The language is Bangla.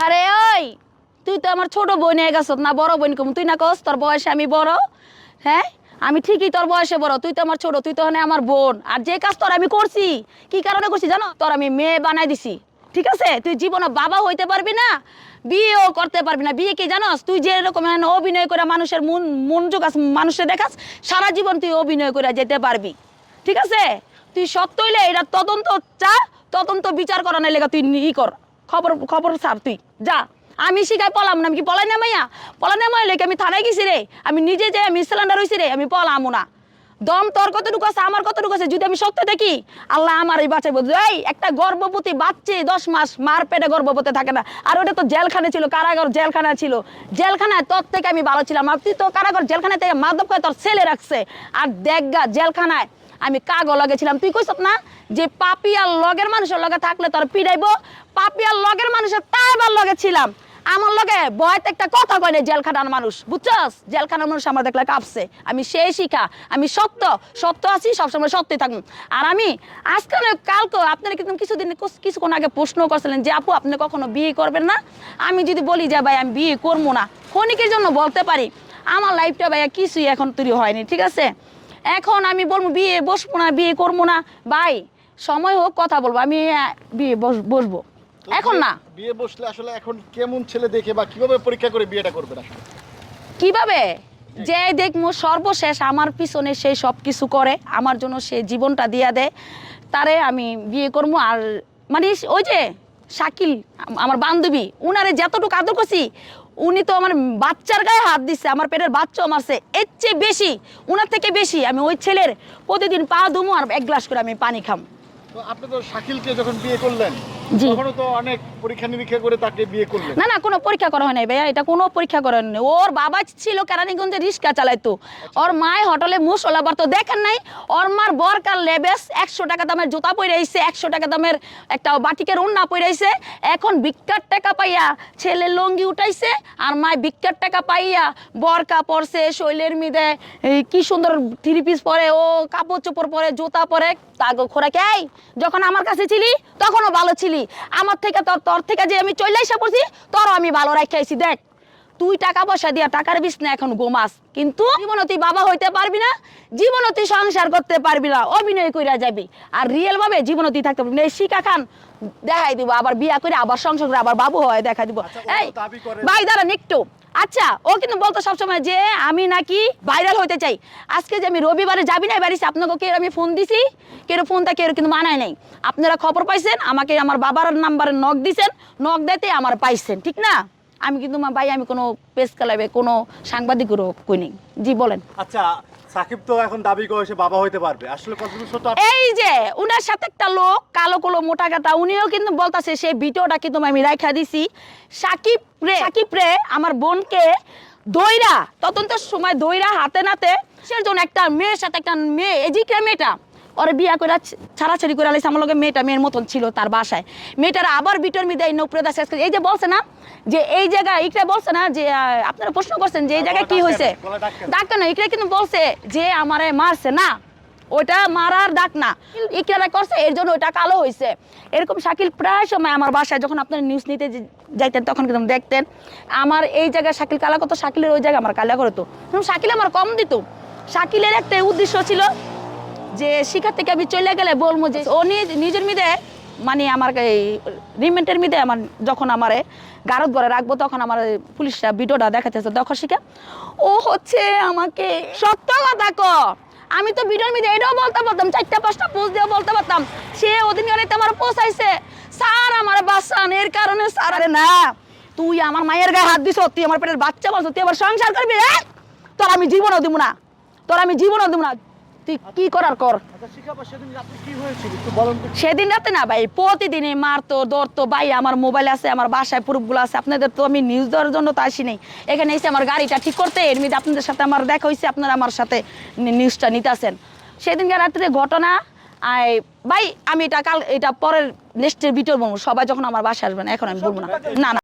আরে ওই, তুই তো আমার ছোট বোন হয়ে গেছ না বড় বোন কম। তুই না কস, তোর বয়সে আমি বড় হ্যাঁ? আমি ঠিকই তোর বয়সে বড়, তুই তো আমার ছোট, তুই তো আমার বোন। আর যে কাজ তোর আমি করছি, কি কারণে করছি জানো? তোর আমি মেয়ে বানাই দিছি, ঠিক আছে? তুই জীবনে বাবা হইতে পারবি না, বিয়েও করতে পারবি না। বিয়ে কি জানোস? তুই যে এরকম অভিনয় করে মানুষের মন মন জোগাস মানুষের দেখাস, সারা জীবন তুই অভিনয় করে যেতে পারবি, ঠিক আছে? তুই সত্য হইলে এটা তদন্ত চা, তদন্ত বিচার করা নাই লেগে তুই ই কর। খবর খবর ছাড় তুই, যা। আমি শিখাই পলাম না, আমি কি পলাই না মাইয়া? পলাই না মাইলে আমি থানায় গেছি রে। আমি নিজে যে আমি সিলিন্ডার হয়েছি রে, আমি পলামো না। দম তোর কতটুকু আছে, আমার কতটুকু আছে, যদি আমি সত্য দেখি, আল্লাহ আমার এই বাচ্চা বলছে এই, একটা গর্ভবতী বাচ্চা, দশ মাস মার পেটে গর্ভবতী থাকে না। আর ওটা তো জেলখানে ছিল, কারাগার জেলখানা ছিল। জেলখানায় তোর থেকে আমি ভালো ছিলাম। তুই তো কারাগর জেলখানা থেকে মাদক করে তোর ছেলে রাখছে। আর দেখগা জেলখানায় আমি কাগজ লগেছিলাম তুই কইস না যে পাপিয়ার লগের মানুষের লগে থাকলে তোর পিড়াইবো? পাপিয়ার লগের মানুষের তাইবার লগে ছিলাম। আমার লগে বয়তে একটা কথা কয় না জেলখানার মানুষ। বুঝছস? জেলখানার মানুষ আমার দেখলে কাঁপছে। আমি সেই শিখা। আমি সত্য। সত্য আছি, সবসময় সত্যই থাকব আর আমি আজকে নয়, কালকে আপনারা কিন্তু কিছুদিন কুছ- কিছুক্ষণ আগে প্রশ্ন করছিলেন যে, আপু, আপনি কখনো বিয়ে করবেন না? আমি যদি বলি যে, ভাই, আমি বিয়ে করব না। ক্ষণিকের জন্য বলতে পারি, আমার লাইফটা ভাইয়া কিছুই এখন তৈরি হয়নি, ঠিক আছে? এখন আমি বলব বিয়ে বসবো না বিয়ে করব না। ভাই সময় হোক কথা বলব। আমি বিয়ে বস- বসবো। এখন না। বিয়ে বসলে আসলে এখন কেমন ছেলে দেখে বা কীভাবে পরীক্ষা করে বিয়েটা করবেন আসলে? কীভাবে? যে দেখমু সর্বশেষ আমার পিছনে সে সব কিছু করে আমার জন্য সে জীবনটা দিয়া দেয়। তারে আমি বিয়ে করব আর মানে ওই যে শাকিল আমার বান্ধবী উনারে যতটুকু আদর করছি উনি তো আমার বাচ্চার গায়ে হাত দিচ্ছে আমার পেটের বাচ্চাও মারছে। এর চেয়ে বেশি, উনার থেকে বেশি আমি ওই ছেলের প্রতিদিন পা দুমু আর এক গ্লাস করে আমি পানি খাম। আপনি তো শাকিলকে যখন বিয়ে করলেন জি। তো অনেক পরীক্ষা নিরীক্ষা করে তাকে বিয়ে করলেন। না না কোনো পরীক্ষা করা হয় নাই ভাইয়া এটা কোনো পরীক্ষা করা হয়নি ওর বাবা ছিল কেরানীগঞ্জে রিক্সা চালাইতো। ওর মায় হোটেলে মুসলা বাড়তো দেখেন নাই। ওর মার বরকার লেবেস একশো টাকা দামের জুতা পরে আইছে একশো টাকা দামের একটা বাটিকের উন্না পরে আইছে। এখন ভিক্ষার টাকা পাইয়া ছেলে লঙ্গি উঠাইছে আর মায় ভিক্ষার টাকা পাইয়া বরকা পরছে শৈলের মিদে কি সুন্দর থ্রি পিস পরে ও কাপড় চোপড় পরে জুতা পরে তাগো খোরাক যখন আমার কাছে ছিলি তখনও ভালো ছিলি। আমার থেকে তোর তোর থেকে যে আমি চলে এসে পড়ছি তোরও আমি ভালো রাখাইছি দেখ। তুই টাকা পয়সা দিয়া টাকার বিষ না এখন গোমাস কিন্তু জীবনে তুই বাবা হইতে পারবি না জীবনে তুই সংসার করতে পারবি না অভিনয় কইরা যাবি। আর রিয়েল ভাবে জীবনে তুই থাকতে পারবি না। এই শিকা খান দেখাই দিব আবার বিয়া করে আবার সংসার করে আবার বাবু হয় দেখা দিব। আচ্ছা, এই ভাই দাঁড়ান একটু। আচ্ছা ও কিন্তু বলতো সবসময় যে আমি নাকি ভাইরাল হতে চাই। আজকে যে আমি রবিবারে যাবি না বাড়িতে, আপনাকে কে আমি ফোন দিছি? কেউ ফোনটা কেউ কিন্তু মানায় নাই। আপনারা খবর পাইছেন, আমাকে আমার বাবার নাম্বারে নখ দিছেন নখ দিতে আমার পাইছেন, ঠিক না? আমি কিন্তু ভাই, আমি কোনো পেস কালাবে কোনো সাংবাদিকেরও কই নেই। জি, বলেন। আচ্ছা সাকিব তো এখন দাবি করে সে বাবা হইতে পারবে। আসলে কতটুকু সত্য এই যে, উনার সাথে একটা লোক, কালো কালো, মোটা কাটা উনিও কিন্তু বলতাছে, সেই ভিডিওটা কিন্তু আমি রাখা দিছি। সাকিব রে সাকিব রে, আমার বোনকে দইরা, তদন্তের সময় দইরা হাতে নাতে, সে জন্য একটা মেয়ের সাথে একটা মেয়ে এজিকে মেয়েটা ওরে বিয়া করে ছাড়াছাড়ি করে আলাইছে আমার লগে মেয়েটা মেয়ের মতন ছিল তার বাসায়। মেয়েটার আবার বিটর মিদে এই নৌপ্রদা শেষ করে এই যে বলছে না যে এই জায়গায় ইকরা বলছে না যে আপনারা প্রশ্ন করছেন যে এই জায়গায় কি হয়েছে? ডাক্তার না ইকরা কিন্তু বলছে যে আমারে মারছে না। ওটা মারার ডাক না। ইকরারা করছে এর জন্য ওটা কালো হয়েছে এরকম শাকিল প্রায় সময় আমার বাসায় যখন আপনার নিউজ নিতে যাইতেন তখন কিন্তু দেখতেন আমার এই জায়গায় শাকিল কালা করতো শাকিলের ওই জায়গায় আমার কালা করতো শাকিল আমার কম দিত। শাকিলের একটা উদ্দেশ্য ছিল যে শিখার থেকে আমি চলে গেলে বলব যে ও নিজ- নিজের মিদে মানে আমার রিমেন্টের মিদে আমার যখন আমার গারদ ঘরে রাখব, তখন আমার পুলিশরা ভিডিওটা দেখাতেছে তখন শিখা ও হচ্ছে আমাকে সত্য কথা ক। আমি তো ভিডিওর মিদে এটাও বলতে পারতাম, চারটা, পাঁচটা পোস্ট দিয়ে বলতে পারতাম। সে ওদিন গেলে আমার পোষাইছে স্যার, আমার বাসান এর কারণে স্যার আরে না, তুই আমার মায়ের গায়ে হাত দিছ, তুই আমার পেটের বাচ্চা বলছ তুই আবার সংসার করবি তোর আমি জীবনও দিব না, তোর আমি জীবনও দিব না। তুই কি করার কর? আচ্ছা সেদিন রাতে না ভাই প্রতিদিনই মারতো দৌড়তো ভাই আমার মোবাইল আছে আমার বাসায় প্রুফগুলো আছে আপনাদের তো আমি নিউজ দেওয়ার জন্য তো আসি নাই। এখানে এসে আমার গাড়িটা ঠিক করতে এর মধ্যে আপনাদের সাথে আমার দেখা হয়েছে আপনারা আমার সাথে নিউজটা নিতে আসেন সেদিনকার রাত্রে ঘটনা ভাই আমি এটা কাল এটা পরের নেক্সটের ভিডিও বলব সবাই যখন আমার বাসায় আসবেন এখন আমি বলব না। না না।